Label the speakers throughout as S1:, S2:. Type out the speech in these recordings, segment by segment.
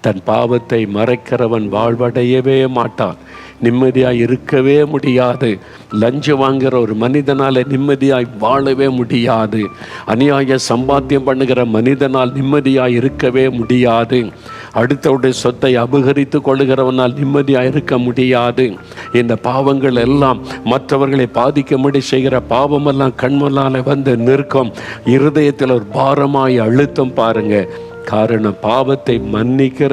S1: தன் பாவத்தை மறைக்கிறவன் வாழ்வடையவே மாட்டான். நிம்மதியாக இருக்கவே முடியாது. லஞ்சம் வாங்குகிற ஒரு மனிதனால் நிம்மதியாய் வாழவே முடியாது. அநியாய சம்பாத்தியம் பண்ணுகிற மனிதனால் நிம்மதியாக இருக்கவே முடியாது. அடுத்தவுடைய சொத்தை அபகரித்து கொள்ளுகிறவனால் நிம்மதியாக இருக்க முடியாது. இந்த பாவங்கள் எல்லாம் மற்றவர்களை பாதிக்கும்படி செய்கிற பாவமெல்லாம் கண்மலால வந்து நிற்கும். இருதயத்தில் ஒரு பாரமாய் அழுத்தம் பாருங்கள் காரணம் பாவத்தை மன்னிக்கிற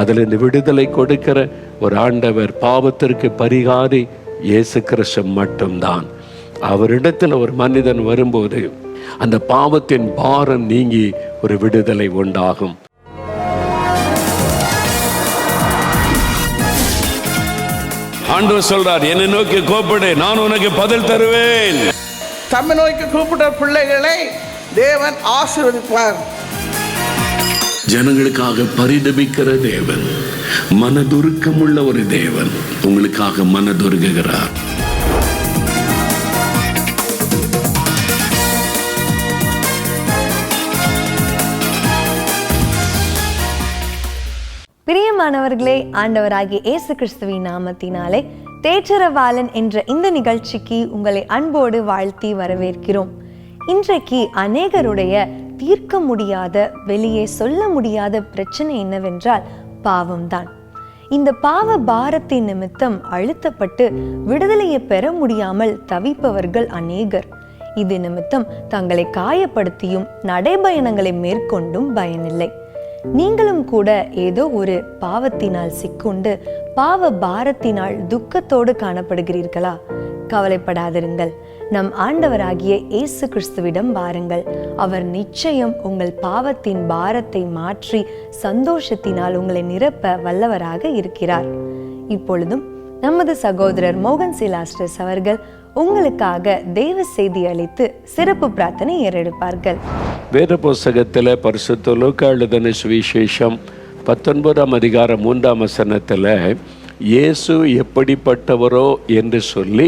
S1: அதிலிருந்து விடுதலை கொடுக்கிற ஒரு ஆண்டவர் பாவத்திற்கு பரிகாரி இயேசு கிறிஸ்து மட்டும்தான். அவரிடத்தில் ஒரு மனிதன் வரும்போது அந்த பாவத்தின் பாரம் நீங்கி ஒரு விடுதலை உண்டாகும். ஆண்டவர் சொல்றார் என்னை நோக்கி கோப்படு நான் உனக்கு பதில் தருவேன்.
S2: தம்மை நோக்கி கூப்பிட்ட பிள்ளைகளை தேவன் ஆசீர்வதிப்பார்.
S1: ஜனங்களுக்காக பரிதபிக்கிற தேவன் மனதுருக்கமுள்ள ஒரு தேவன் உங்களுக்காக மனதுருகுகிறார்.
S3: பிரியமானவர்களே ஆண்டவராகிய இயேசு கிறிஸ்துவின் நாமத்தினாலே தேற்றரவாளன் என்ற இந்த நிகழ்ச்சிக்கு உங்களை அன்போடு வாழ்த்தி வரவேற்கிறோம். இன்றைக்கு அநேகருடைய தீர்க்க முடியாத வெளியே சொல்ல முடியாத பிரச்சனை என்னவென்றால் பாவம்தான். இந்த பாவ பாரத்தின் நிமித்தம் அழுத்தப்பட்டு விடுதலையை பெற முடியாமல் தவிப்பவர்கள் அநேகர். இது நிமித்தம் தங்களை காயப்படுத்தியும் நடைபயணங்களை மேற்கொண்டும் பயனில்லை. நீங்களும் கூட ஏதோ ஒரு பாவத்தினால் சிக்குண்டு பாவ பாரத்தினால் துக்கத்தோடு காணப்படுகிறீர்களா? கவலைப்படாதிருங்கள். நம் ஆண்டவராகிய இயேசு கிறிஸ்துவிடம் வாருங்கள். அவர் நிச்சயம் உங்கள் பாவத்தின் பாரத்தை மாற்றி சந்தோஷத்தினால் உங்களை நிரப்ப வல்லவராக இருக்கிறார். இப்பொழுதும் நமது சகோதரர் மோகன் சிலாஸ்டர்ஸ் அவர்கள் உங்களுக்காக தெய்வ செய்தி அளித்து சிறப்பு பிரார்த்தனை ஏறெடுப்பார்கள்.
S1: வேத புஸ்தகத்தில் பரிசுத்த லூக்கா எழுதின சுவிசேஷம் பத்தொன்பதாம் அதிகாரம் மூன்றாம் வசனத்தில் இயேசு எப்படிப்பட்டவரோ என்று சொல்லி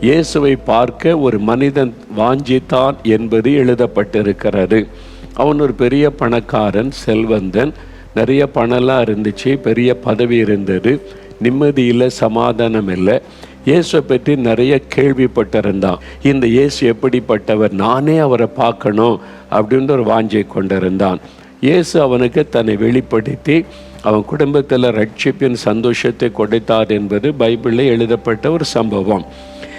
S1: இயேசுவை பார்க்க ஒரு மனிதன் வாஞ்சித்தான் என்பது எழுதப்பட்டிருக்கிறது. அவன் ஒரு பெரிய பணக்காரன் செல்வந்தன். நிறைய பணம்லாம் இருந்துச்சு பெரிய பதவி இருந்தது. நிம்மதி இல்லை சமாதானம் இல்லை இயேசுவை பற்றி நிறைய கேள்விப்பட்டிருந்தான். இந்த இயேசு எப்படிப்பட்டவர்? நானே அவரை பார்க்கணும் அப்படின்ற ஒரு வாஞ்சை கொண்டிருந்தான். இயேசு அவனுக்கு தன்னை வெளிப்படுத்தி அவன் குடும்பத்தில் ரட்சிப்பின் சந்தோஷத்தை கொடுத்தார் என்பது பைபிளில் எழுதப்பட்ட ஒரு சம்பவம்.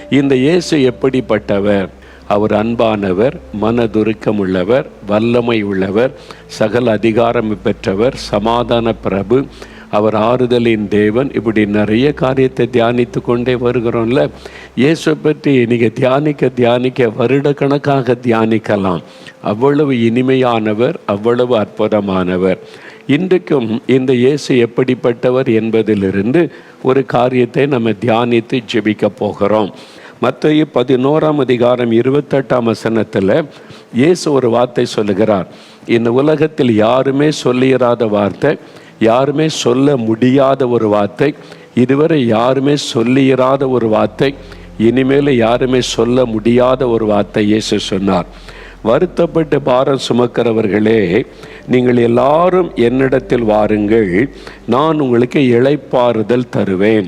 S1: இந்த இயேசு எப்படிப்பட்டவர்? அவர் அன்பானவர் மனதுருக்கம் உள்ளவர் வல்லமை உள்ளவர் சகல அதிகாரம் பெற்றவர் சமாதான பிரபு. அவர் ஆறுதலின் தேவன். இப்படி நிறைய காரியத்தை தியானித்து கொண்டே வருகிறோம்ல. இயேசுவை பற்றி நீங்கள் தியானிக்க தியானிக்க வருடக்கணக்காக தியானிக்கலாம். அவ்வளவு இனிமையானவர் அவ்வளவு அற்புதமானவர். இன்றைக்கும் இந்த இயேசு எப்படிப்பட்டவர் என்பதிலிருந்து ஒரு காரியத்தை நம்ம தியானித்து ஜெபிக்க போகிறோம். மத்திய பதினோராம் அதிகாரம் இருபத்தெட்டாம் வசனத்தில் இயேசு ஒரு வார்த்தை சொல்லுகிறார். இந்த உலகத்தில் யாருமே சொல்லிடாத வார்த்தை யாருமே சொல்ல முடியாத ஒரு வார்த்தை இதுவரை யாருமே சொல்லிடாத ஒரு வார்த்தை இனிமேல் யாருமே சொல்ல முடியாத ஒரு வார்த்தை இயேசு சொன்னார். வருத்தப்பட்டு பாரம் சுமக்கிறவர்களே நீங்கள் எல்லாரும் என்னிடத்தில் வாருங்கள். நான் உங்களுக்கு இழைப்பாறுதல் தருவேன்.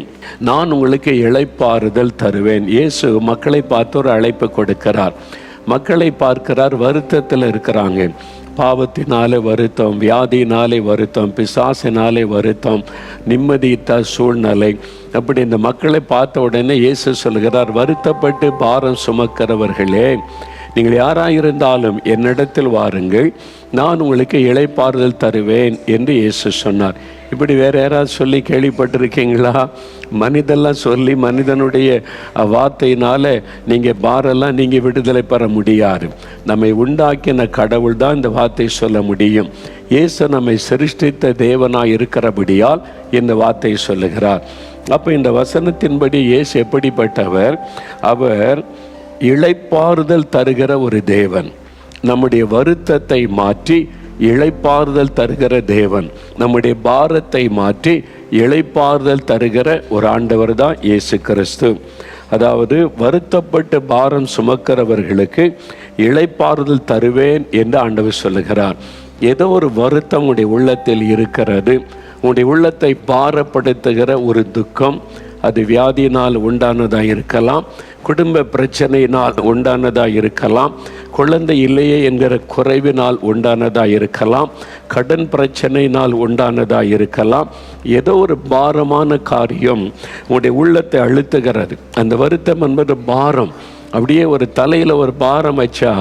S1: நான் உங்களுக்கு இளைப்பாறுதல் தருவேன். இயேசு மக்களை பார்த்து ஒரு அழைப்பு கொடுக்கிறார். மக்களை பார்க்கிறார் வருத்தத்தில் இருக்கிறாங்க. பாவத்தினாலே வருத்தம் வியாதினாலே வருத்தம் பிசாசினாலே வருத்தம் நிம்மதியிட்ட சூழ்நிலை. அப்படி இந்த மக்களை பார்த்த உடனே இயேசு சொல்கிறார் வருத்தப்பட்டு பாரம் சுமக்கிறவர்களே நீங்கள் யாராயிருந்தாலும் என்னிடத்தில் வாருங்கள். நான் உங்களுக்கு இழைப்பாறுதல் தருவேன் என்று இயேசு சொன்னார். இப்படி வேற யாராவது சொல்லி கேள்விப்பட்டிருக்கீங்களா? மனிதெல்லாம் சொல்லி மனிதனுடைய வார்த்தையினால நீங்கள் பாரெல்லாம் நீங்கள் விடுதலை பெற முடியாது. நம்மை உண்டாக்கின கடவுள் தான் இந்த வார்த்தை சொல்ல முடியும். இயேசு நம்மை சிருஷ்டித்த தேவனாய் இருக்கிறபடியால் இந்த வார்த்தையை சொல்லுகிறார். அப்போ இந்த வசனத்தின்படி இயேசு எப்படிப்பட்டவர்? அவர் இழைப்பாறுதல் தருகிற ஒரு தேவன். நம்முடைய வருத்தத்தை மாற்றி இழைப்பாறுதல் தருகிற தேவன். நம்முடைய பாரத்தை மாற்றி இழைப்பாறுதல் தருகிற ஒரு ஆண்டவர் தான் இயேசு கிறிஸ்து. அதாவது வருத்தப்பட்டு பாரம் சுமக்கிறவர்களுக்கு இழைப்பாறுதல் தருவேன் என்று ஆண்டவர் சொல்லுகிறார். ஏதோ ஒரு வருத்தம் உடைய உள்ளத்தில் இருக்கிறது. உன்னுடைய உள்ளத்தை பாரப்படுத்துகிற ஒரு துக்கம் அது வியாதியினால் உண்டானதாக இருக்கலாம் குடும்ப பிரச்சனையினால் உண்டானதாக இருக்கலாம் குழந்தை இல்லையே என்கிற குறைவினால் உண்டானதாக இருக்கலாம் கடன் பிரச்சனையினால் உண்டானதாக இருக்கலாம். ஏதோ ஒரு பாரமான காரியம் உங்களுடைய உள்ளத்தை அழுத்துகிறது. அந்த வருத்தம் என்பது பாரம். அப்படியே ஒரு தலையில் ஒரு பாரம் வச்சா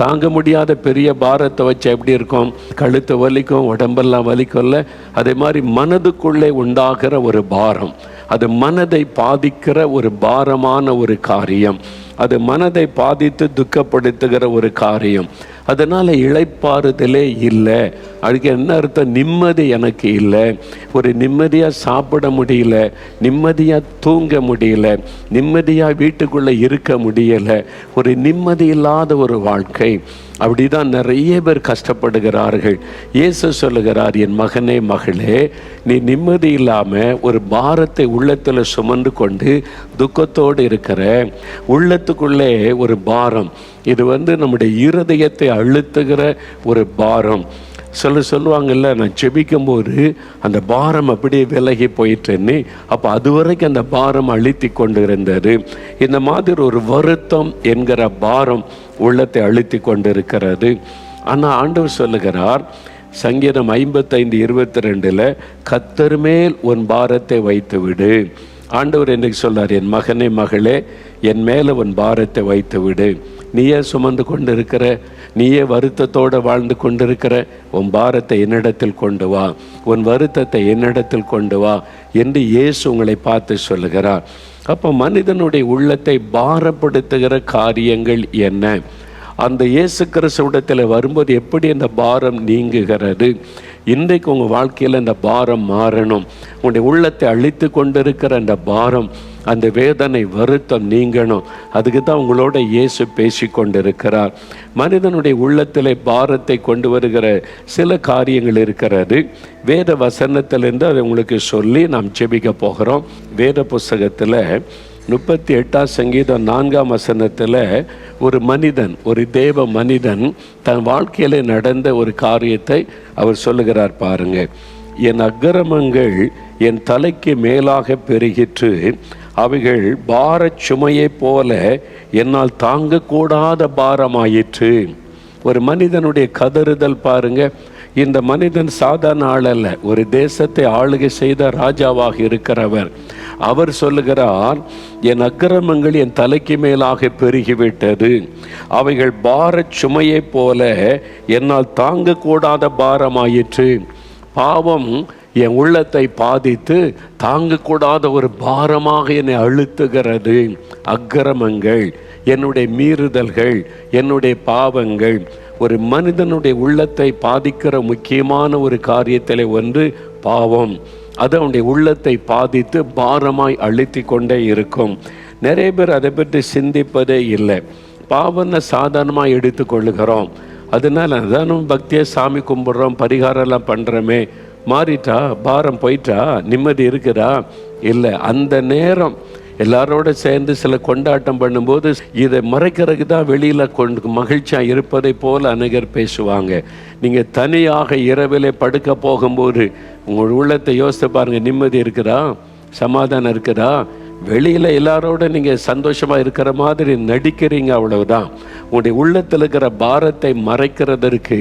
S1: தாங்க முடியாத பெரிய பாரத்தை வச்சா எப்படி இருக்கும்? கழுத்து வலிக்கும் உடம்பெல்லாம் வலிக்கும்ல? அதே மாதிரி மனதுக்குள்ளே உண்டாகிற ஒரு பாரம். அது மனதை பாதிக்கிற ஒரு பாரமான ஒரு காரியம். அது மனதை பாதித்து துக்கப்படுத்துகிற ஒரு காரியம். அதனால் இழைப்பாறுதலே இல்லை. அதுக்கு என்ன அர்த்தம்? நிம்மதி எனக்கு இல்லை. ஒரு நிம்மதியாக சாப்பிட முடியல. நிம்மதியாக தூங்க முடியல. நிம்மதியாக வீட்டுக்குள்ளே இருக்க முடியலை. ஒரு நிம்மதி இல்லாத ஒரு வாழ்க்கை. அப்படிதான் நிறைய பேர் கஷ்டப்படுகிறார்கள். இயேசு சொல்லுகிறார் என் மகனே மகளே நீ நிம்மதி இல்லாமல் ஒரு பாரத்தை உள்ளத்தில் சுமந்து கொண்டு துக்கத்தோடு இருக்கிற உள்ளத்துக்குள்ளே ஒரு பாரம். இது வந்து நம்முடைய இருதயத்தை அழுத்துகிற ஒரு பாரம். சொல்ல சொல்லுவாங்கல்ல நான் ஜெபிக்கும் போது அந்த பாரம் அப்படியே விலகி போயிட்டேன்னு அப்போ அது வரைக்கும் அந்த பாரம் அழுத்தி கொண்டு இருந்தது இந்த மாதிரி ஒரு வருத்தம் என்கிற பாரம் உள்ளத்தை அழுத்தி கொண்டு இருக்கிறது ஆனால் ஆண்டவர் சொல்லுகிறார் சங்கீதம் ஐம்பத்தைந்து இருபத்தி ரெண்டில் கத்தர் மேல் உன் பாரத்தை வைத்து விடு ஆண்டவர் என்னைக்கு சொல்லார் என் மகனே மகளே என் மேலே உன் பாரத்தை வைத்து விடு நீயே சுமந்து கொண்டு இருக்கிற நீயே வருத்தத்தோடு வாழ்ந்து கொண்டிருக்கிற உன் பாரத்தை என்னிடத்தில் கொண்டு வா. உன் வருத்தத்தை என்னிடத்தில் கொண்டு வா என்று இயேசு உங்களை பார்த்து சொல்லுகிறார். அப்போ மனிதனுடைய உள்ளத்தை பாரப்படுத்துகிற காரியங்கள் என்ன? அந்த இயேசு கிறிஸ்துவிடத்தில் வரும்போது எப்படி அந்த பாரம் நீங்குகிறது? இன்றைக்கு உங்கள் வாழ்க்கையில் அந்த பாரம் மாறணும். உங்களுடைய உள்ளத்தை அழித்து கொண்டிருக்கிற அந்த பாரம் அந்த வேதனை வருத்தம் நீங்கணும். அதுக்கு தான் உங்களோட இயேசு பேசி கொண்டிருக்கிறார் மனிதனுடைய உள்ளத்திலே பாரத்தை கொண்டு வருகிற சில காரியங்கள் இருக்கிறது. வேத வசனத்திலிருந்து அதை உங்களுக்கு சொல்லி நாம் செபிக்க போகிறோம். வேத புஸ்தகத்தில் முப்பத்தி எட்டாம் சங்கீதம் நான்காம் வசனத்தில் ஒரு மனிதன் ஒரு தேவ மனிதன் தன் வாழ்க்கையில் நடந்த ஒரு காரியத்தை அவர் சொல்லுகிறார் பாருங்கள் என் அக்கிரமங்கள் என் தலைக்கு மேலாக பெருகிற்று அவைகள் பாரச் சுமையைப் போல என்னால் தாங்கக்கூடாத பாரமாயிற்று. ஒரு மனிதனுடைய கதறுதல் பாருங்க. இந்த மனிதன் சாதாரண ஆள் அல்ல. ஒரு தேசத்தை ஆளுகை செய்த ராஜாவாக இருக்கிறவர். அவர் சொல்லுகிறார் என் அக்கிரமங்கள் என் தலைக்கு மேலாக பெருகிவிட்டது. அவைகள் பார சுமையைப் போல என்னால் தாங்கக்கூடாத பாரமாயிற்று. பாவம் என் உள்ளத்தை பாதித்து தாங்கக்கூடாத ஒரு பாரமாக என்னை அழுத்துகிறது. அக்கிரமங்கள் என்னுடைய மீறுதல்கள் என்னுடைய பாவங்கள் ஒரு மனிதனுடைய உள்ளத்தை பாதிக்கிற முக்கியமான ஒரு காரியத்தில் ஒன்று பாவம். அது அவனுடைய உள்ளத்தை பாதித்து பாரமாய் அழுத்தி கொண்டே இருக்கும். நிறைய பேர் அதை பற்றி சிந்திப்பதே இல்லை. பாவனை சாதாரணமாக எடுத்துக்கொள்ளுகிறோம். அதனால அதானும் பக்தியை சாமி கும்பிட்றோம் பரிகாரம் எல்லாம் பண்ணுறோமே மாறிட்டா பாரம் போயிட்டா நிம்மதி இருக்குதா? இல்லை அந்த நேரம் எல்லாரோட சேர்ந்து சில கொண்டாட்டம் பண்ணும்போது இதை மறைக்கிறதுக்கு தான் வெளியில் கொண்டு மகிழ்ச்சியாக இருப்பதை போல் அநேகர் பேசுவாங்க. நீங்கள் தனியாக இரவிலே படுக்க போகும்போது உங்கள் உள்ளத்தை யோசித்து பாருங்கள் நிம்மதி இருக்குதா? சமாதானம் இருக்குதா? வெளியில் எல்லாரோட நீங்கள் சந்தோஷமாக இருக்கிற மாதிரி நடிக்கிறீங்க அவ்வளவுதான். உங்களுடைய உள்ளத்தில் இருக்கிற பாரத்தை மறைக்கிறதற்கு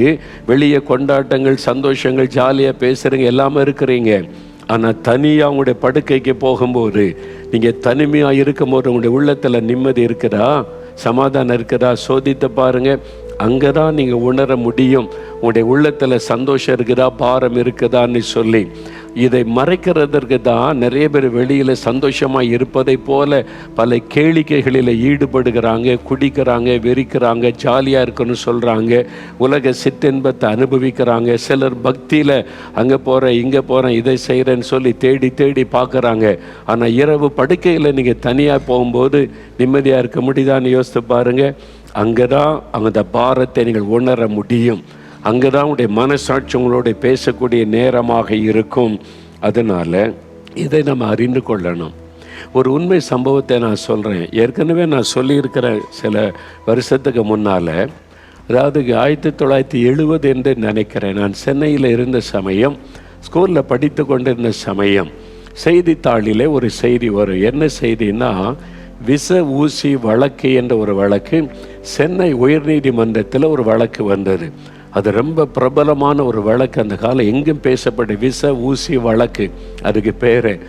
S1: வெளியே கொண்டாட்டங்கள் சந்தோஷங்கள் ஜாலியாக பேசுகிறீங்க எல்லாமே இருக்கிறீங்க. ஆனால் தனியாக உங்களுடைய படுக்கைக்கு போகும்போது நீங்கள் தனிமையாக இருக்கும்போது உங்களுடைய உள்ளத்தில் நிம்மதி இருக்குதா? சமாதானம் இருக்குதா? சோதித்து பாருங்கள் அங்கே தான் நீங்கள் உணர முடியும். உங்களுடைய உள்ளத்தில் சந்தோஷம் இருக்குதா பாரம் இருக்குதான்னு சொல்லி. இதை மறைக்கிறதற்கு தான் நிறைய பேர் வெளியில் சந்தோஷமாக இருப்பதை போல பல கேளிக்கைகளில் ஈடுபடுகிறாங்க குடிக்கிறாங்க வெறிக்கிறாங்க ஜாலியாக இருக்குன்னு சொல்கிறாங்க உலக சிற்றின்பத்தை அனுபவிக்கிறாங்க. சிலர் பக்தியில் அங்கே போகிறேன் இங்கே போகிறேன் இதை செய்கிறேன்னு சொல்லி தேடி தேடி பார்க்குறாங்க. ஆனால் இரவு படுக்கையில் நீங்கள் தனியாக போகும்போது நிம்மதியாக இருக்க முடியுதான்னு யோசித்து பாருங்கள் அங்கே தான் அந்த பாரத்தை நீங்கள் உணர முடியும். அங்கே தான் உங்களுடைய மனசாட்சி உங்களோட பேசக்கூடிய நேரமாக இருக்கும். அதனால் இதை நம்ம அறிந்து கொள்ளணும். ஒரு உண்மை சம்பவத்தை நான் சொல்கிறேன் ஏற்கனவே நான் சொல்லியிருக்கிற சில வருஷத்துக்கு முன்னால் அதாவது ஆயிரத்தி தொள்ளாயிரத்தி எழுபது என்று நினைக்கிறேன். நான் சென்னையில் இருந்த சமயம் ஸ்கூலில் படித்து கொண்டிருந்த சமயம் செய்தித்தாளிலே ஒரு செய்தி வரும். என்ன செய்தின்னா விச ஊசி வழக்கு என்ற ஒரு வழக்கு. சென்னை உயர்நீதிமன்றத்தில் ஒரு வழக்கு வந்தது. அது ரொம்ப பிரபலமான ஒரு வழக்கு. அந்த காலம் எங்கும் பேசப்பட்ட விச ஊசி வழக்கு. அதுக்கு பேர்.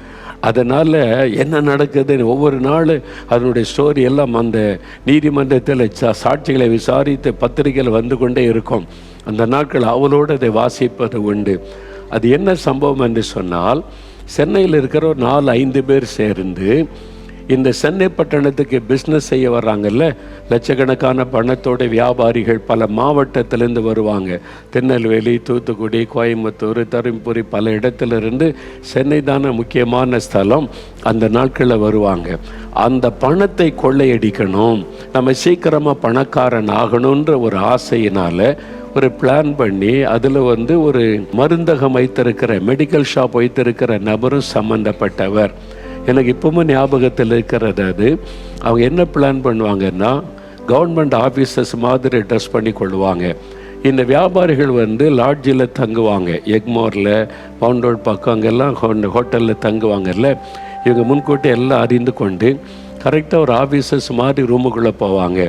S1: அதனால் என்ன நடக்குதுன்னு ஒவ்வொரு நாள் அதனுடைய ஸ்டோரி எல்லாம் அந்த நீதிமன்றத்தில் சா- சாட்சிகளை விசாரித்து பத்திரிகையில் வந்து கொண்டே இருக்கும். அந்த நாட்கள் அவளோடு அதை வாசிப்பது உண்டு. அது என்ன சம்பவம் என்று சொன்னால் சென்னையில் இருக்கிற ஒரு நாலு ஐந்து பேர் சேர்ந்து இந்த சென்னை பட்டணத்துக்கு பிஸ்னஸ் செய்ய வர்றாங்கல்ல லட்சக்கணக்கான பணத்தோட வியாபாரிகள் பல மாவட்டத்திலேருந்து வருவாங்க. திருநெல்வேலி தூத்துக்குடி கோயம்புத்தூர் தருமபுரி பல இடத்துல இருந்து சென்னை தானே முக்கியமான ஸ்தலம். அந்த நாட்களில் வருவாங்க. அந்த பணத்தை கொள்ளையடிக்கணும். நம்ம சீக்கிரமாக பணக்காரன் ஆகணுன்ற ஒரு ஆசையினால் ஒரு பிளான் பண்ணி அதில் வந்து ஒரு மருந்தகம் வைத்திருக்கிற மெடிக்கல் ஷாப் வைத்திருக்கிற நபரும் சம்மந்தப்பட்டவர் எனக்கு இப்போவும் ஞாபகத்தில் இருக்கிறது அது. அவங்க என்ன பிளான் பண்ணுவாங்கன்னா கவர்மெண்ட் ஆஃபீஸர்ஸ் மாதிரி ட்ரெஸ் பண்ணி கொள்வாங்க இந்த வியாபாரிகள் வந்து லாட்ஜில் தங்குவாங்க. எக்மோரில் பவுண்டோட் பக்கம் அங்கெல்லாம் ஹோட்டலில் தங்குவாங்கல்ல. இவங்க முன்கூட்டி எல்லாம் அறிந்து கொண்டு கரெக்டாக ஒரு ஆஃபீஸர்ஸ் மாதிரி ரூமுக்குள்ளே போவாங்க.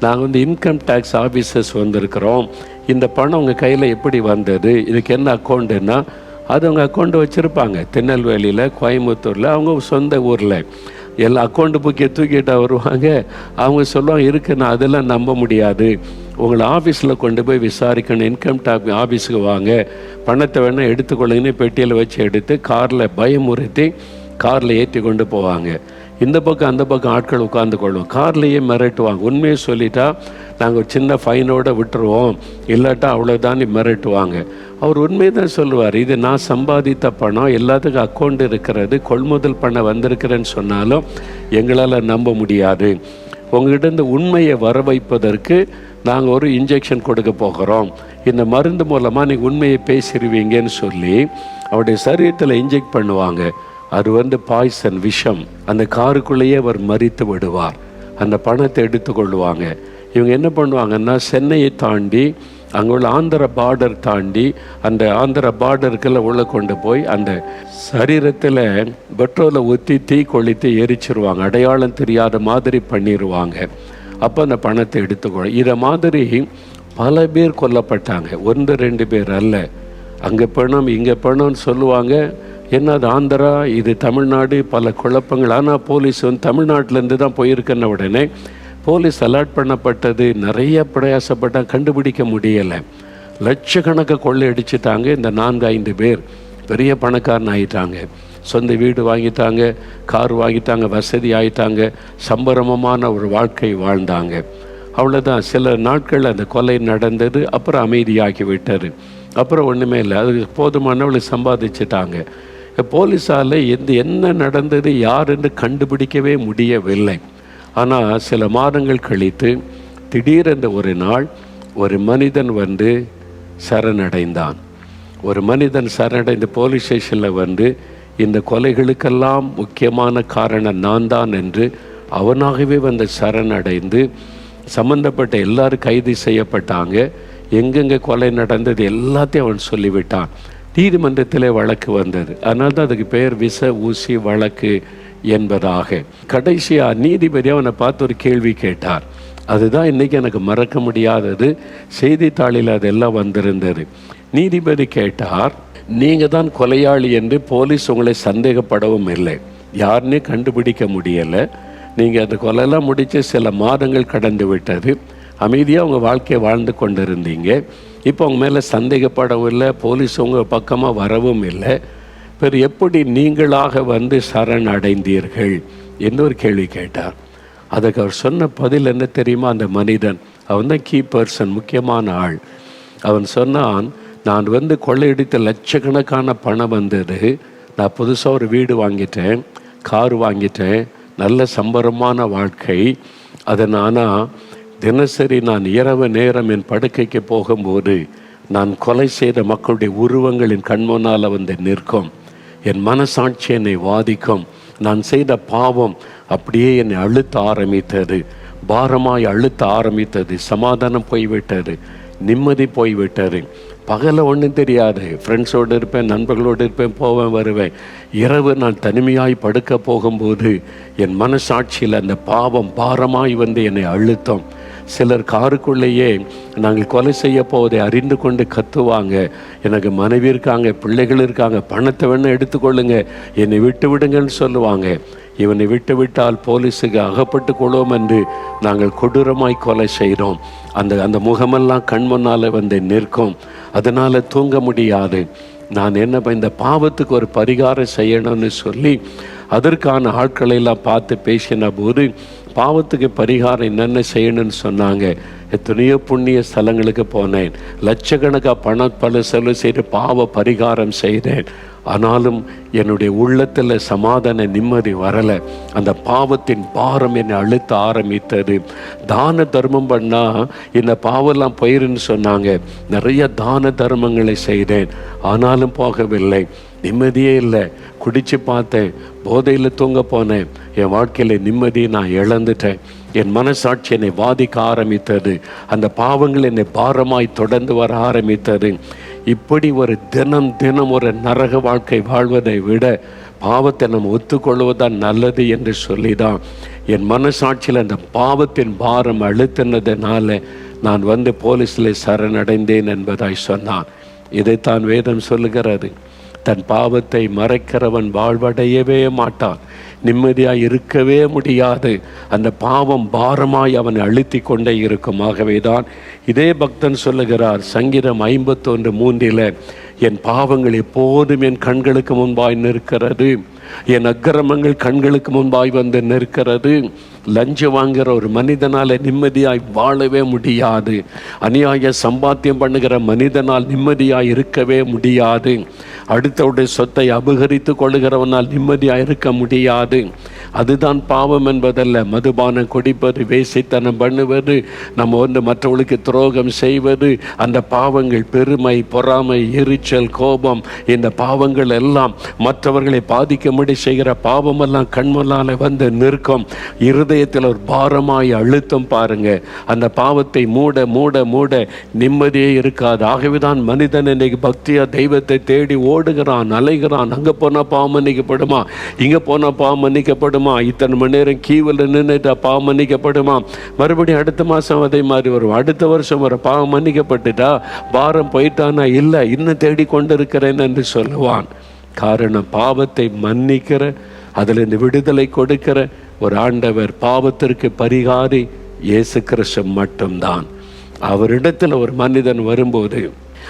S1: நாங்கள் வந்து இன்கம் டேக்ஸ் ஆஃபீஸர்ஸ் வந்திருக்கிறோம். இந்த பணம் உங்கள் கையில் எப்படி வந்தது? இதுக்கு என்ன அக்கௌண்ட்டுன்னா அது அவங்க அக்கௌண்ட்டு வச்சுருப்பாங்க. திருநெல்வேலியில் கோயம்புத்தூரில் அவங்க சொந்த ஊரில். எல்லா அக்கௌண்ட்டு புக்கை தூக்கிட்டா வருவாங்க. அவங்க சொல்லுவாங்க இருக்கு நான் அதெல்லாம் நம்ப முடியாது. உங்களை ஆஃபீஸில் கொண்டு போய் விசாரிக்கணும். இன்கம் டேக்ஸ் ஆஃபீஸுக்கு வாங்க. பணத்தை வேணால் எடுத்துக்கொள்ளுங்கன்னு பெட்டியில் வச்சு எடுத்து காரில் பயமுறுத்தி காரில் ஏற்றி கொண்டு போவாங்க. இந்த பக்கம் அந்த பக்கம் ஆட்கள் உட்கார்ந்து கொள்வோம் கார்லேயே மிரட்டுவாங்க. உண்மையை சொல்லிட்டா நாங்கள் சின்ன ஃபைனோட விட்டுருவோம். இல்லாட்டா அவ்வளோதான் மிரட்டுவாங்க. அவர் உண்மையை தான் சொல்லுவார். இது நான் சம்பாதித்த பணம் எல்லாத்துக்கும் அக்கௌண்ட் இருக்கிறது கொள்முதல் பண்ண வந்திருக்கிறேன்னு சொன்னாலும் எங்களால் நம்ப முடியாது. உங்ககிட்ட இந்த உண்மையை வர வைப்பதற்கு நாங்கள் ஒரு இன்ஜெக்ஷன் கொடுக்க போகிறோம். இந்த மருந்து மூலமாக நீங்கள் உண்மையை பேசிடுவீங்கன்னு சொல்லி அவருடைய சரீரத்தில் இன்ஜெக்ட் பண்ணுவாங்க. அது வந்து பாய்சன் விஷம். அந்த காருக்குள்ளேயே அவர் மறித்து விடுவார். அந்த பணத்தை எடுத்துக்கொள்வாங்க. இவங்க என்ன பண்ணுவாங்கன்னா சென்னையை தாண்டி அங்கே உள்ள ஆந்திர பார்டர் தாண்டி அந்த ஆந்திர பார்டருக்குள்ள உள்ளே கொண்டு போய் அந்த சரீரத்தில் பெட்ரோலை ஊற்றி தீ கொளுத்தி எரிச்சிருவாங்க. அடையாளம் தெரியாத மாதிரி பண்ணிடுவாங்க அப்போ அந்த பணத்தை எடுத்துக்கொள்ள இதை மாதிரி பல பேர் கொல்லப்பட்டாங்க. ஒன்று ரெண்டு பேர் அல்ல. அங்கே பணம் இங்கே பணம்னு சொல்லுவாங்க. என்னது ஆந்திரா இது தமிழ்நாடு பல குழப்பங்கள். ஆனால் போலீஸ் வந்து தமிழ்நாட்டிலேருந்து தான் போயிருக்கன்ன உடனே போலீஸ் அலர்ட் பண்ணப்பட்டது நிறைய பிரயாசப்பட்டால் கண்டுபிடிக்க முடியலை. லட்சக்கணக்கை கொள்ளையடிச்சிட்டாங்க இந்த நான்கு ஐந்து பேர். பெரிய பணக்காரன் ஆகிட்டாங்க சொந்த வீடு வாங்கிட்டாங்க கார் வாங்கிட்டாங்க வசதி ஆகிட்டாங்க சம்பரமமான ஒரு வாழ்க்கை வாழ்ந்தாங்க. அவ்வளோதான் சில நாட்கள் அந்த கொலை நடந்தது அப்புறம் அமைதியாகி விட்டார் அப்புறம் ஒன்றுமே இல்லை. அதுக்கு போதுமானவளை சம்பாதிச்சிட்டாங்க. போலீஸால் எந்த என்ன நடந்தது யார் என்று கண்டுபிடிக்கவே முடியவில்லை. ஆனால் சில மாதங்கள் கழித்து திடீரென்று ஒரு நாள் ஒரு மனிதன் வந்து சரணடைந்தான். ஒரு மனிதன் சரணடைந்து போலீஸ் ஸ்டேஷனில் வந்து இந்த கொலைகளுக்கெல்லாம் முக்கியமான காரணம் நான் தான் என்று அவனாகவே வந்து சரணடைந்து சம்பந்தப்பட்ட எல்லாரும் கைது செய்யப்பட்டாங்க. எங்கெங்கே கொலை நடந்தது எல்லாத்தையும் அவன் சொல்லிவிட்டான். நீதிமன்றத்திலே வழக்கு வந்தது. அதனால தான் அதுக்கு பெயர் விச ஊசி வழக்கு என்பதாக. கடைசியாக நீதிபதி அவனை பார்த்து ஒரு கேள்வி கேட்டார். அதுதான் இன்றைக்கி எனக்கு மறக்க முடியாதது. செய்தித்தாளில் அதெல்லாம் வந்திருந்தது. நீதிபதி கேட்டார் நீங்கள் தான் கொலையாளி என்று போலீஸ் உங்களை சந்தேகப்படவும் இல்லை. யாருன்னே கண்டுபிடிக்க முடியலை. நீங்கள் அந்த கொலையெல்லாம் முடித்து சில மாதங்கள் கடந்து விட்டது. அமைதியாக உங்கள் வாழ்க்கையை வாழ்ந்து கொண்டு இருந்தீங்க இப்போ அவங்க மேலே சந்தேகப்படவும் இல்லை போலீஸ் உங்கள் பக்கமாக வரவும் இல்லை. பிறகு எப்படி நீங்களாக வந்து சரண் அடைந்தீர்கள் என்று ஒரு கேள்வி கேட்டார். அதுக்கு அவர் சொன்ன பதில் என்ன தெரியுமா? அந்த மனிதன் அவன் தான் கீ பர்சன் முக்கியமான ஆள். அவன் சொன்னான் நான் வந்து கொள்ளையடித்த லட்சக்கணக்கான பணம் வந்தது. நான் புதுசாக ஒரு வீடு வாங்கிட்டேன் கார் வாங்கிட்டேன் நல்ல சம்பரமான வாழ்க்கை. அதை நானா தினசரி நான் இரவு நேரம் என் படுக்கைக்கு போகும்போது நான் கொலை செய்த மக்களுடைய உருவங்களின் கண்முன்னால் வந்து நிற்கும். என் மனசாட்சி என்னை வாதிக்கும். நான் செய்த பாவம் அப்படியே என்னை அழுத்த ஆரம்பித்தது. பாரமாய் அழுத்த ஆரம்பித்தது. சமாதானம் போய்விட்டது. நிம்மதி போய்விட்டது. பகலை ஒன்றும் தெரியாது. ஃப்ரெண்ட்ஸோடு இருப்பேன் நண்பர்களோடு இருப்பேன் போவேன் வருவேன். இரவு நான் தனிமையாய் படுக்க போகும்போது என் மனசாட்சியில் அந்த பாவம் பாரமாய் வந்து என்னை அழுத்தம். சிலர் காருக்குள்ளேயே நாங்கள் கொலை செய்ய போவதை அறிந்து கொண்டு கத்துவாங்க. எனக்கு மனைவி இருக்காங்க பிள்ளைகள் இருக்காங்க பணத்தை வேணும் எடுத்துக்கொள்ளுங்க என்னை விட்டு விடுங்கன்னு சொல்லுவாங்க. இவனை விட்டு விட்டால் போலீஸுக்கு அகப்பட்டு கொள்வோம் என்று நாங்கள் கொடூரமாய் கொலை செய்கிறோம் அந்த அந்த முகமெல்லாம் கண் முன்னால் வந்து நிற்கும். அதனால் தூங்க முடியாது. நான் என்ன இந்த பாவத்துக்கு ஒரு பரிகாரம் செய்யணும்னு சொல்லி அதற்கான ஆட்களை எல்லாம் பார்த்து பேசின போது பாவத்துக்கு பரிகாரம் என்னென்ன செய்யணும்னு சொன்னாங்க. எத்தனையோ புண்ணிய ஸ்தலங்களுக்கு போனேன். லட்சக்கணக்காக பண பல செலவு செய்து பாவ பரிகாரம் செய்தேன். ஆனாலும் என்னுடைய உள்ளத்தில் சமாதான நிம்மதி வரலை. அந்த பாவத்தின் பாரம் என்னை அழுத்த ஆரம்பித்தது. தான தர்மம் பண்ணால் இந்த பாவெல்லாம் போயிருன்னு சொன்னாங்க. நிறைய தான தர்மங்களை செய்தேன். ஆனாலும் போகவில்லை. நிம்மதியே இல்லை. குடித்து பார்த்தேன். போதையில் தூங்க போனேன். என் வாழ்க்கையில் நிம்மதியை நான் இழந்துட்டேன். என் மனசாட்சி என்னை பாதிக்க ஆரம்பித்தது. அந்த பாவங்கள் என்னை பாரமாய் தொடர்ந்து வர ஆரம்பித்தது. இப்படி ஒரு தினம் தினம் ஒரு நரக வாழ்க்கை வாழ்வதை விட பாவத்தை நம்ம ஒத்துக்கொள்வதுதான் நல்லது என்று சொல்லிதான். என் மனசாட்சியில் அந்த பாவத்தின் பாரம் அழுத்தினதுனால நான் வந்து போலீஸில் சரணடைந்தேன் என்பதாய் சொன்னான். இதைத்தான் வேதம் சொல்லுகிறது. தன் பாவத்தை மறைக்கிறவன் வாழ்வடையவே மாட்டான். நிம்மதியாக இருக்கவே முடியாது. அந்த பாவம் பாரமாய் அவனை அழுத்தி கொண்டே இருக்கும். ஆகவேதான் இதே பக்தன் சொல்லுகிறார் சங்கீதம் ஐம்பத்தொன்று மூன்றில் என் பாவங்கள் எப்போதும் என் கண்களுக்கு முன்பாய் நிற்கிறது. என் அக்கிரமங்கள் கண்களுக்கு முன்பாய் வந்து நிற்கிறது. லஞ்சம் வாங்குகிற ஒரு மனிதனால் நிம்மதியாய் வாழவே முடியாது. அநியாய சம்பாத்தியம் பண்ணுகிற மனிதனால் நிம்மதியாய் இருக்கவே முடியாது. அடுத்தவுடைய சொத்தை அபகரித்து கொள்ளுகிறவனால் நிம்மதியாக இருக்க முடியாது. அதுதான் பாவம் என்பதல்ல. மதுபானம் குடிப்பது வேசித்தனம் பண்ணுவது நம்ம வந்து மற்றவர்களுக்கு துரோகம் செய்வது அந்த பாவங்கள் பெருமை பொறாமை எரிச்சல் கோபம் இந்த பாவங்கள் எல்லாம் மற்றவர்களை பாதிக்கும்படி செய்கிற பாவமெல்லாம் கண்மலால் வந்து நிற்கும். இருதயத்தில் ஒரு பாரமாய் அழுத்தம் பாருங்க. அந்த பாவத்தை மூட மூட மூட நிம்மதியே இருக்காது. ஆகவே தான் மனிதன் இன்னைக்கு பக்தியா தெய்வத்தை தேடி ஓடுகிறான் அலைகிறான் அங்க போனா பாவம் மன்னிக்கப்படுமா? இங்க போனா பாவம் மன்னிக்கப்படுமா? இத்தனை மணி நேரம் கீவில் நின்றுட்டா பாவம் மன்னிக்கப்படுமா? மறுபடியும் அடுத்த மாசம் அதே மாதிரி வரும். அடுத்த வருஷம் வர பாவம் மன்னிக்கப்பட்டுட்டா? பாரம் போயிட்டானா? இல்லை இன்னும் தேடி கொண்டிருக்கிறேன் என்று சொல்லுவான். காரணம் பாவத்தை மன்னிக்கிற அதில் இந்த விடுதலை கொடுக்கிற ஒரு ஆண்டவர் பாவத்திற்கு பரிகாரி இயேசு கிறிஸ்து மட்டும்தான். அவரிடத்தில் ஒரு மனிதன் வரும்போது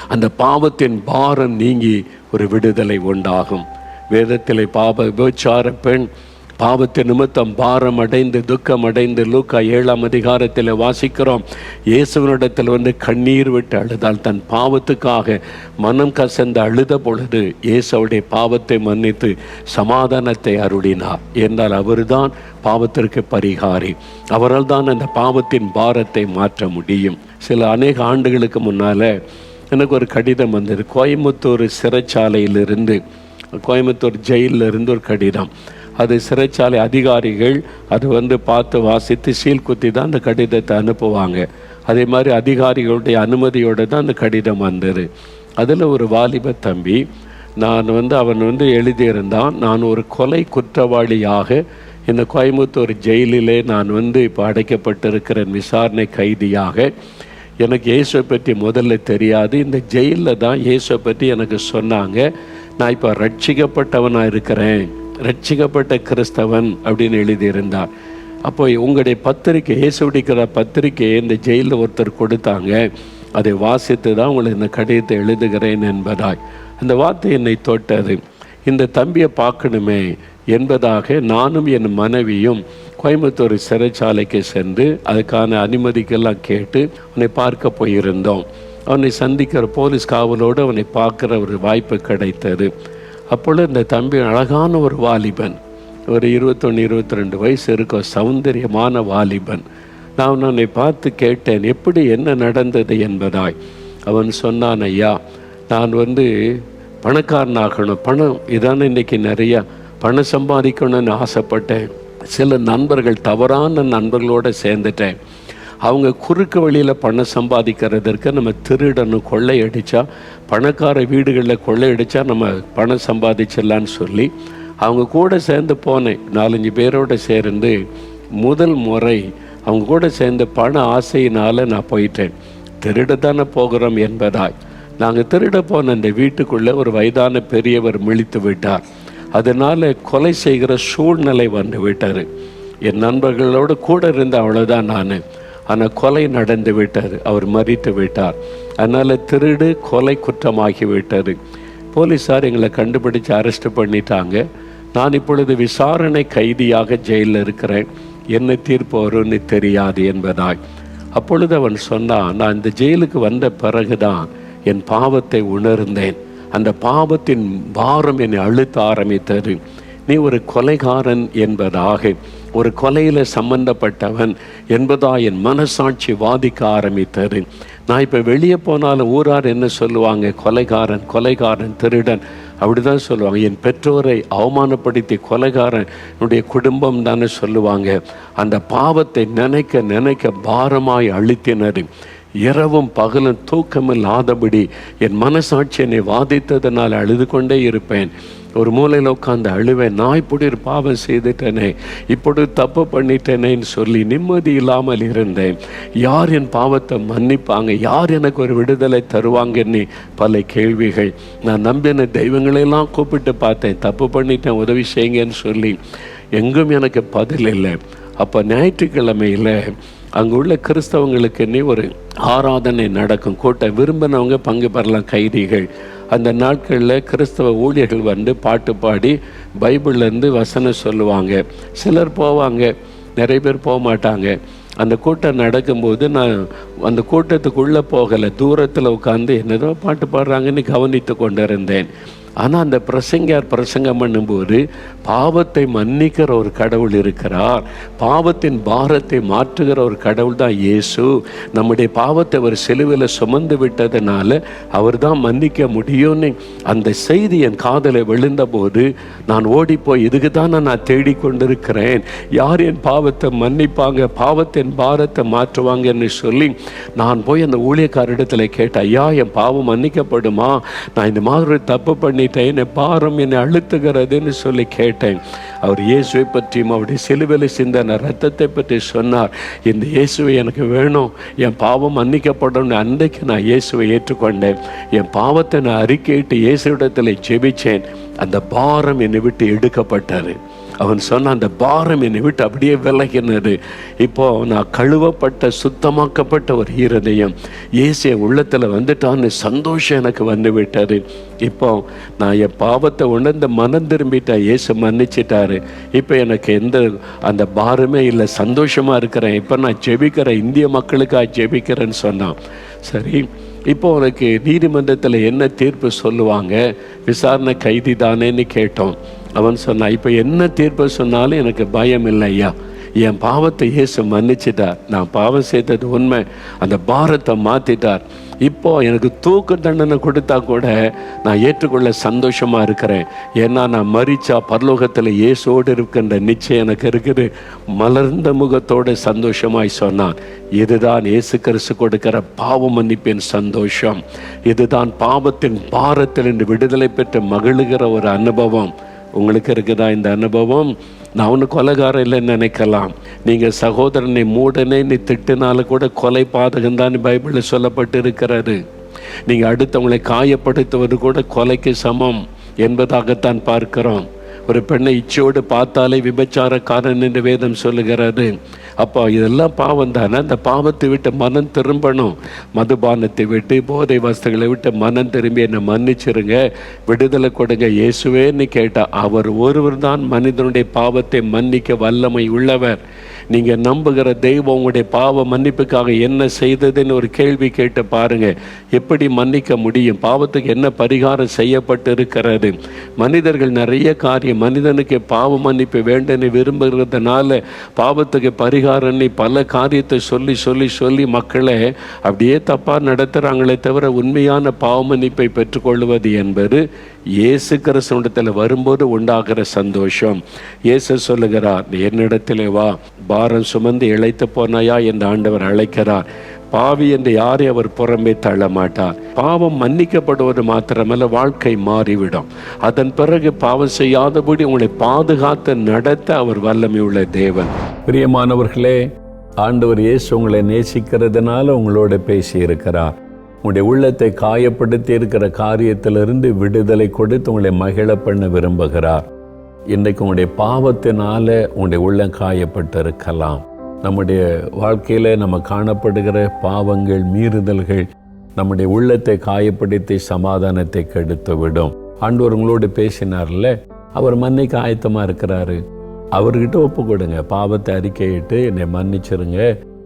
S1: அந்த பாவத்தின் பாரம் நீங்கி ஒரு விடுதலை உண்டாகும். வேதத்திலே பாப விபச்சார பெண் பாவத்தின் நிமித்தம் பாரம் அடைந்து துக்கம் அடைந்து லூக்கா ஏழாம் அதிகாரத்தில் வாசிக்கிறோம். இயேசுவனிடத்தில் வந்து கண்ணீர் விட்டு அழுதால் தன் பாவத்துக்காக மனம் கசந்து அழுத பொழுது இயேசுடைய பாவத்தை மன்னித்து சமாதானத்தை அருளினார். என்றால் அவர்தான் பாவத்திற்கு பரிகாரி. அவரால் தான் அந்த பாவத்தின் பாரத்தை மாற்ற முடியும். சில அநேக ஆண்டுகளுக்கு முன்னால் எனக்கு ஒரு கடிதம் வந்தது. கோயம்புத்தூர் சிறைச்சாலையிலிருந்து கோயம்புத்தூர் ஜெயிலில் இருந்து ஒரு கடிதம். அது சிறைச்சாலை அதிகாரிகள் அது வந்து பார்த்து வாசித்து சீல் குத்தி தான் அந்த கடிதத்தை அனுப்புவாங்க. அதே மாதிரி அதிகாரிகளுடைய அனுமதியோடு தான் அந்த கடிதம் வந்தது. அதில் ஒரு வாலிப தம்பி நான் வந்து அவன் வந்து எழுதியிருந்தான் நான் ஒரு கொலை குற்றவாளியாக இந்த கோயம்புத்தூர் ஜெயிலிலே நான் வந்து இப்போ அடைக்கப்பட்டிருக்கிறேன் விசாரணை கைதியாக. எனக்கு இயேசுவை பற்றி முதல்ல தெரியாது. இந்த ஜெயிலில் தான் இயேசுவை பற்றி எனக்கு சொன்னாங்க. நான் இப்போ ரட்சிக்கப்பட்டவனாக இருக்கிறேன். ரட்சிக்கப்பட்ட கிறிஸ்தவன் அப்படின்னு எழுதியிருந்தார். அப்போ உங்களுடைய பத்திரிக்கை இயேசுடிக்கிற பத்திரிக்கையை இந்த ஜெயிலில் ஒருத்தர் கொடுத்தாங்க. அதை வாசித்து தான் உங்களை இந்த கடிதத்தை எழுதுகிறேன் என்பதாய். அந்த வார்த்தை என்னை தொட்டது. இந்த தம்பியை பார்க்கணுமே. என்பதாக நானும் என் மனைவியும் கோயம்புத்தூர் சிறைச்சாலைக்கு சென்று அதுக்கான அனுமதிக்கெல்லாம் கேட்டு அவனை பார்க்க போயிருந்தோம். அவனை சந்திக்கிற போலீஸ் காவலோடு அவனை பார்க்குற ஒரு வாய்ப்பு கிடைத்தது. அப்பொழுது இந்த தம்பி அழகான ஒரு வாலிபன். ஒரு இருபத்தொன்று இருபத்தி ரெண்டு வயசு இருக்கும் சௌந்தரியமான வாலிபன். நான் அவனை பார்த்து கேட்டேன் எப்படி என்ன நடந்தது என்பதாய்? அவன் சொன்னான் ஐயா நான் வந்து பணக்காரனாகணும். பணம் இதானே இன்னைக்கு நிறையா. பணம் சம்பாதிக்கணும்னு ஆசைப்பட்டேன். சில நண்பர்கள் தவறான நண்பர்களோடு சேர்ந்துட்டேன். அவங்க குறுக்கு வழியில் பணம் சம்பாதிக்கிறதற்கு நம்ம திருடணும் கொள்ளையடித்தா பணக்கார வீடுகளில் கொள்ளையடித்தா நம்ம பணம் சம்பாதிச்சிடலான்னு சொல்லி அவங்க கூட சேர்ந்து போனேன். நாலஞ்சு பேரோட சேர்ந்து முதல் முறை அவங்க கூட சேர்ந்து பண ஆசையினால் நான் போயிட்டேன். திருட தானே போகிறோம் என்பதாய். நாங்கள் திருட போன அந்த வீட்டுக்குள்ளே ஒரு வயதான பெரியவர் மிழித்து விட்டார். அதனால் கொலை செய்கிற சூழ்நிலை வந்து விட்டார் என் நண்பர்களோடு கூட இருந்த அவ்வளோதான் நான். ஆனால் கொலை நடந்து விட்டார் அவர் மறித்து விட்டார். அதனால் திருடு கொலை குற்றமாகி விட்டார் போலீஸார் எங்களை கண்டுபிடிச்சு அரெஸ்ட் பண்ணிட்டாங்க. நான் இப்பொழுது விசாரணை கைதியாக ஜெயிலில் இருக்கிறேன். என்ன தீர்ப்பு வரும்னு தெரியாது என்பதாய். அப்பொழுது அவன் சொன்னான் நான் இந்த ஜெயிலுக்கு வந்த பிறகுதான் என் பாவத்தை உணர்ந்தேன். அந்த பாவத்தின் பாரம் என்னை அழுத்த ஆரம்பித்தது. நீ ஒரு கொலைகாரன் என்பதாக ஒரு கொலையில் சம்பந்தப்பட்டவன் என்பதா என் மனசாட்சி வாதிக்க ஆரம்பித்தது. நான் இப்போ வெளியே போனாலும் ஊரார் என்ன சொல்லுவாங்க? கொலைகாரன் கொலைகாரன் திருடன் அப்படிதான் சொல்லுவாங்க. என் பெற்றோரை அவமானப்படுத்தி கொலைகாரன் என்னுடைய குடும்பம் தானே சொல்லுவாங்க. அந்த பாவத்தை நினைக்க நினைக்க பாரமாய் அழுத்தினர் இரவும் பகலும் தூக்கமில்லாதபடி என் மனசாட்சி என்னை வாதித்ததனால் அழுது கொண்டே இருப்பேன். ஒரு மூலையில் உட்காந்து அழுவேன். நான் இப்படி ஒரு பாவம் செய்துட்டேனே இப்படி தப்பு பண்ணிட்டேனேன்னு சொல்லி நிம்மதி இல்லாமல் இருந்தேன். யார் என் பாவத்தை மன்னிப்பாங்க? யார் எனக்கு ஒரு விடுதலை தருவாங்கன்னு பல கேள்விகள். நான் நம்பின தெய்வங்களெல்லாம் கூப்பிட்டு பார்த்தேன். தப்பு பண்ணிட்டேன் உதவி செய்யுங்கன்னு சொல்லி. எங்கும் எனக்கு பதில் இல்லை. அப்போ ஞாயிற்றுக்கிழமையில் அங்கே உள்ள கிறிஸ்தவங்களுக்கு ஒரு ஆராதனை நடக்கும். கூட்டம் விரும்பினவங்க பங்கு பெறலாம் கைதிகள். அந்த நாட்களில் கிறிஸ்தவ ஊழியர்கள் வந்து பாட்டு பாடி பைபிள்லேருந்து வசனம் சொல்லுவாங்க. சிலர் போவாங்க நிறைய பேர் போக மாட்டாங்க. அந்த கூட்டம் நடக்கும்போது நான் அந்த கூட்டத்துக்குள்ளே போகலை. தூரத்தில் உட்காந்து என்னதோ பாட்டு பாடுறாங்கன்னு கவனித்து கொண்டு இருந்தேன் ஆனால் அந்த பிரசங்கார் பிரசங்கம் பண்ணும்போது பாவத்தை மன்னிக்கிற ஒரு கடவுள் இருக்கிறார். பாவத்தின் பாரத்தை மாற்றுகிற ஒரு கடவுள் தான் இயேசு. நம்முடைய பாவத்தை அவர் செலுவில் சுமந்து விட்டதுனால அவர் தான் மன்னிக்க முடியும்னு அந்த செய்தி என் காதலை விழுந்தபோது நான் ஓடிப்போய் இதுக்கு தான் நான் தேடிக்கொண்டிருக்கிறேன். யார் என் பாவத்தை மன்னிப்பாங்க? பாவத்தின் பாரத்தை மாற்றுவாங்கன்னு சொல்லி நான் போய் அந்த ஊழியக்காரிடத்தில் கேட்டேன் ஐயா என் பாவம் மன்னிக்கப்படுமா? நான் இந்த மாதிரி ஒரு தப்பு பண்ணிட்டேன் என்னை பாரம் என்னை அழுத்துகிறதுன்னு சொல்லி கேட்டேன். அவர் இயேசுவை பற்றியும் அவருடைய சிலுவையில் சிந்தன ரத்தத்தை பற்றி சொன்னார். இந்த இயேசுவை எனக்கு வேணும் என் பாவம் மன்னிக்கப்படும் அன்றைக்கு நான் இயேசுவை ஏற்றுக்கொண்டேன். என் பாவத்தை நான் அறிக்கையிட்டு இயேசுவிடத்தில் ஜெபிச்சேன். அந்த பாரம் என்னை விட்டு எடுக்கப்பட்டது. அவன் சொன்ன அந்த பாரம் என்னை விட்டு அப்படியே விலகினது. இப்போ நான் கழுவப்பட்ட சுத்தமாக்கப்பட்ட ஒரு ஹீரதயம் இயேசு உள்ளத்தில் வந்துட்டான்னு சந்தோஷம் எனக்கு வந்து விட்டது. இப்போ நான் என் பாவத்தை உணர்ந்து மனம் திரும்பிட்டேன் இயேசு மன்னிச்சிட்டாரு. இப்போ எனக்கு எந்த அந்த பாரமே இல்லை சந்தோஷமாக இருக்கிறேன். இப்போ நான் ஜெபிக்கிறேன் இந்திய மக்களுக்காக ஜெபிக்கிறேன்னு சொன்னான். சரி இப்போ உனக்கு நீதிமன்றத்தில் என்ன தீர்ப்பு சொல்லுவாங்க? விசாரணை கைதி தானேன்னு கேட்டோம். அவன் சொன்னான் இப்போ என்ன தீர்ப்பு சொன்னாலும் எனக்கு பயம் இல்லை ஐயா. என் பாவத்தை இயேசு மன்னிச்சிட்டார். நான் பாவம் செய்தது உண்மை. அந்த பாரத்தை மாற்றிட்டார் இப்போ எனக்கு தூக்கு தண்டனை கொடுத்தா கூட நான் ஏற்றுக்கொள்ள சந்தோஷமாக இருக்கிறேன். ஏன்னா நான் மறிச்சா பரலோகத்தில் இயேசோடு இருக்கின்ற நிச்சயம் எனக்கு இருக்குது. மலர்ந்த முகத்தோடு சந்தோஷமாய் சொன்னான். இதுதான் இயேசு கிறிஸ்து கொடுக்கிற பாவ மன்னிப்பின் சந்தோஷம். இதுதான் பாவத்தின் பாரத்தில் இன்று விடுதலை பெற்று மகிழுகிற ஒரு அனுபவம். உங்களுக்கு இருக்குதா இந்த அனுபவம்? நான் ஒன்று கொலைகாரம் இல்லைன்னு நினைக்கலாம். நீங்கள் சகோதரனை மூடனே நீ திட்டினால கூட கொலை பாதகம் தான் பைபிளில் சொல்லப்பட்டு இருக்கிறாரு நீங்கள் அடுத்தவங்களை காயப்படுத்துவது கூட கொலைக்கு சமம் என்பதாகத்தான் பார்க்கிறோம். ஒரு பெண்ணை இச்சையோடு பார்த்தாலே விபச்சாரக்காரன் என்று வேதம் சொல்லுகிறாரு அப்போ இதெல்லாம் பாவம் தானே? அந்த பாவத்தை விட்டு மனம் திரும்பணும். மதுபானத்தை விட்டு போதை வஸ்துகளை விட்டு மனம் திரும்பி என்னை மன்னிச்சிருங்க. விடுதலை கொடுங்க. இயேசுவேன்னு கேட்டால் அவர் ஒருவர் தான் மனிதனுடைய பாவத்தை மன்னிக்க வல்லமை உள்ளவர். நீங்கள் நம்புகிற தெய்வம் உங்களுடைய பாவ மன்னிப்புக்காக என்ன செய்ததுன்னு ஒரு கேள்வி கேட்டு பாருங்க. எப்படி மன்னிக்க முடியும்? பாவத்துக்கு என்ன பரிகாரம் செய்யப்பட்டு இருக்கிறது மனிதர்கள் நிறைய காரியம். மனிதனுக்கு பாவ மன்னிப்பு வேண்டும்னு விரும்புகிறதுனால பாவத்துக்கு பரிகாரம்னு பல காரியத்தை சொல்லி சொல்லி சொல்லி மக்களை அப்படியே தப்பாக நடத்துகிறாங்களே தவிர உண்மையான பாவ மன்னிப்பை பெற்றுக்கொள்வது என்பது இயேசு கிறிஸ்துவத்தில் வரும்போது உண்டாகிற சந்தோஷம். இயேசு சொல்லுகிறார் என்னிடத்திலே வா பாரம் சுமந்து இழைத்து போனாயா என்று ஆண்டவர் அழைக்கிறார். பாவி என்று யாரை அவர் புறமே தள்ள மாட்டார் பாவம் மன்னிக்கப்படுவது மாத்திரமல்ல வாழ்க்கை மாறிவிடும். அதன் பிறகு பாவம் செய்யாதபடி உங்களை பாதுகாத்து நடத்த அவர் வல்லமை உள்ள தேவன். பிரியமானவர்களே ஆண்டவர் இயேசு உங்களை நேசிக்கிறதுனால உங்களோட பேசி இருக்கிறார் உங்களுடைய உள்ளத்தை காயப்படுத்தி இருக்கிற காரியத்திலிருந்து விடுதலை கொடுத்து உங்களை மகிழ பண்ண விரும்புகிறார். இன்றைக்கு உங்களுடைய பாவத்தினால உங்களுடைய உள்ளம் காயப்பட்டிருக்கலாம். நம்முடைய வாழ்க்கையில் நம்ம காணப்படுகிற பாவங்கள் மீறுதல்கள் நம்முடைய உள்ளத்தை காயப்படுத்தி சமாதானத்தை கெடுத்து விடும் ஆண்டவர் உங்களோடு பேசினார்ல அவர் மன்னிக்க ஆயத்தமாக இருக்கிறாரு. அவர்கிட்ட ஒப்பு கொடுங்க பாவத்தை அறிக்கையிட்டு என்னை மன்னிச்சிருங்க.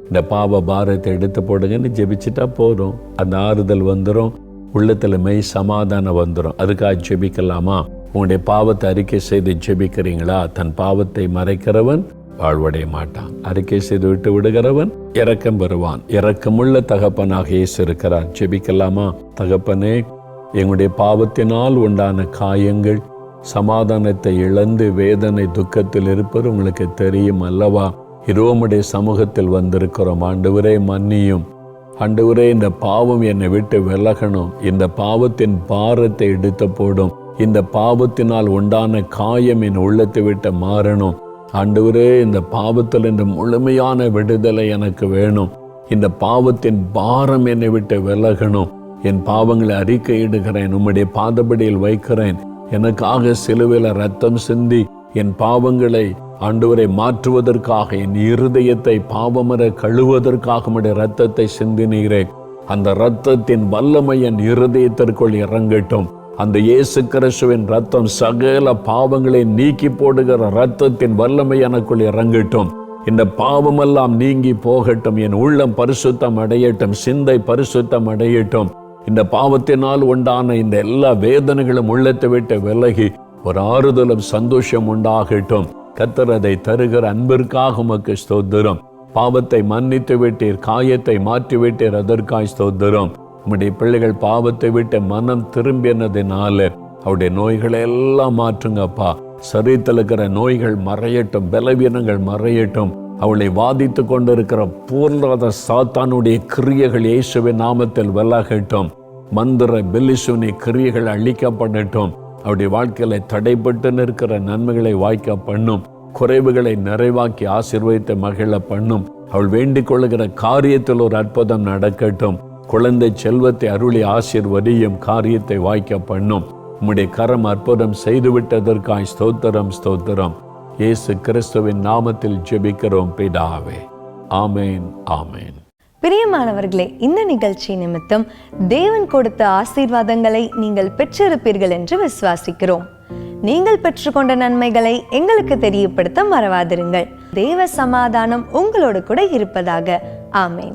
S1: இந்த பாவ பாரத்தை எடுத்து போடுங்கன்னு ஜெபிச்சிட்டா போதும். அந்த ஆறுதல் வந்துடும் உள்ளத்தில் மெய் சமாதானம் வந்துடும் அதுக்காக ஜெபிக்கலாமா? உங்களுடைய பாவத்தை அறிக்கை செய்து ஜெபிக்கிறீங்களா? தன் பாவத்தை மறைக்கிறவன் வாழ்வடைய மாட்டான். அறிக்கை செய்து விட்டு விடுகிறவன் இறக்கம் பெறுவான். இறக்கமுள்ள தகப்பனாக இயேசு இருக்கிறார். ஜெபிக்கலாமா? தகப்பனே எங்களுடைய பாவத்தினால் உண்டான காயங்கள் சமாதானத்தை இழந்து வேதனை துக்கத்தில் இருப்பது உங்களுக்கு தெரியும் அல்லவா? இருவமுடைய சமூகத்தில் வந்திருக்கிறோம். ஆண்டவரே மன்னியும். ஆண்டவரே இந்த பாவம் என்னை விட்டு விலகணும். இந்த பாவத்தின் பாரத்தை எடுத்து போடும். இந்த பாவத்தினால் உண்டான காயம் என் உள்ளத்தை விட்டு மாறணும். ஆண்டவரே இந்த பாவத்தில் இந்த முழுமையான விடுதலை எனக்கு வேணும். இந்த பாவத்தின் பாரம் என்னை விட்டு விலகணும். என் பாவங்களை அறிக்கையிடுகிறேன் உம்முடைய பாதபடியில் வைக்கிறேன். எனக்காக சிலுவையில் ரத்தம் சிந்தி என் பாவங்களை ஆண்டவரை மாற்றுவதற்காக என் இருதயத்தை பாவமர கழுவதற்காக உம்முடைய ரத்தத்தை சிந்தினீரே. அந்த இரத்தத்தின் வல்லமை என் இருதயத்திற்குள் இறங்கட்டும். அந்த இயேசு கிறிஸ்துவின் ரத்தம் சகல பாவங்களை நீக்கி போடுகிற ரத்தத்தின் வல்லமை எனக்குள் இறங்கட்டும். இந்த பாவமெல்லாம் நீங்கி போகட்டும். என் உள்ளம் பரிசுத்தம் அடையட்டும். சிந்தை பரிசுத்தம் அடையட்டும். இந்த பாவத்தினால் உண்டான இந்த எல்லா வேதனைகளும் உள்ளத்தை விட்டு விலகி ஒரு ஆறுதலும் சந்தோஷம் உண்டாகட்டும். கத்தரதை தருகிற அன்பிற்காக உமக்கு ஸ்தோத்திரம். பாவத்தை மன்னித்து விட்டீர் காயத்தை மாற்றி விட்டீர் அதற்காய் ஸ்தோத்திரம். உம்முடைய பிள்ளைகள் பாவத்தை விட்டு மனம் திரும்பினதினால அவருடைய நோய்களை எல்லாம் மாற்றுங்கப்பா. சரீரத்தில் இருக்கிற நோய்கள் மறையட்டும் பலவீனங்கள் மறையட்டும். அவளை வாதித்து கொண்டிருக்கிற பூர்ணாத சாத்தானுடைய கிரியைகள் இயேசுவின் நாமத்தில் வெள்ளாகட்டும் மந்திர பெல்லிசுனி கிரியைகள் அழிக்கப்படட்டும். அவருடைய வாழ்க்கையில தடைப்பட்டு நிற்கிற நன்மைகளை வாய்க்க பண்ணும். குறைவுகளை நிறைவாக்கி ஆசீர்வதித்து மகிழ பண்ணும். அவள் வேண்டிக் கொள்ளுகிற காரியத்தில் ஒரு அற்புதம் நடக்கட்டும். குழந்தை செல்வத்தை அருளி ஆசிர்வதியும் காரியத்தை வாய்க்க பண்ணும். உம்முடைய கரம் அற்புதம் செய்துவிட்டதற்காய் ஸ்தோத்திரம் ஸ்தோத்திரம். இயேசு கிறிஸ்துவின் நாமத்தில் ஜெபிக்கிறோம் பிதாவே. ஆமேன் ஆமேன்.
S3: பிரியமானவர்களே இந்த நிகழ்ச்சி நிமித்தம் தேவன் கொடுத்த ஆசீர்வாதங்களை நீங்கள் பெற்றிருப்பீர்கள் என்று விசுவாசிக்கிறோம். நீங்கள் பெற்றுக்கொண்ட நன்மைகளை எங்களுக்கு தெரியப்படுத்த மறவாதிருங்கள். தேவ சமாதானம் உங்களோடு கூட இருப்பதாக. ஆமேன்.